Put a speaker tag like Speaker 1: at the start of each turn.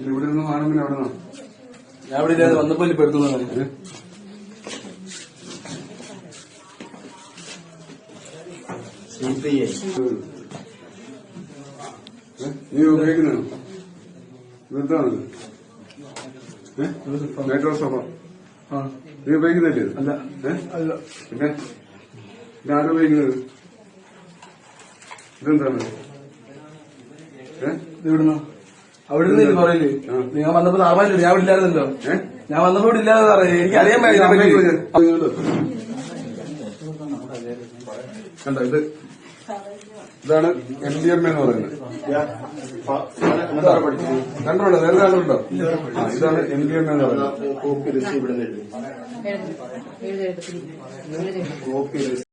Speaker 1: ഇവിടെ നിന്ന് സാധനം പിന്നെ നിന്നാ
Speaker 2: ഞാൻ ഇവിടെ ഇല്ലാതെ വന്നപ്പോ ഇപ്പൊ
Speaker 1: ഏ? നീ ഉപയോഗിക്കുന്നതാണോ ഇതെന്താണ്
Speaker 2: ആ
Speaker 1: നീ ഉപയോഗിക്കുന്നില്ലേ
Speaker 2: അല്ല
Speaker 1: പിന്നെ ഉപയോഗിക്കുന്നത് ഇതെന്താണ്? ഏ?
Speaker 2: ഇത് ഇവിടുന്ന് അവിടെ നിന്ന് പറയില്ലേ
Speaker 1: ആ.
Speaker 2: നിങ്ങൾ വന്നപ്പോ സാമാന്യം ഞാൻ ഇവിടെ ഇല്ലായിരുന്നല്ലോ. ഞാൻ വന്നപ്പോ ഇവിടെ ഇല്ലാതെ സാറേ എനിക്ക് അറിയാൻ
Speaker 1: കണ്ടോ ഇത്? ഇതാണ് എം ഡി എം എന്ന് പറയുന്നത്. കണ്ടോണ്ടോ വേറെ ആളുണ്ടോ? ഇതാണ് എം ഡി എം എന്ന് പറയുന്നത്.
Speaker 3: കോപ്പി റിസീവ് ഇവിടെ എഴുതി.
Speaker 4: എഴുതി എഴുതി.
Speaker 3: കോപ്പി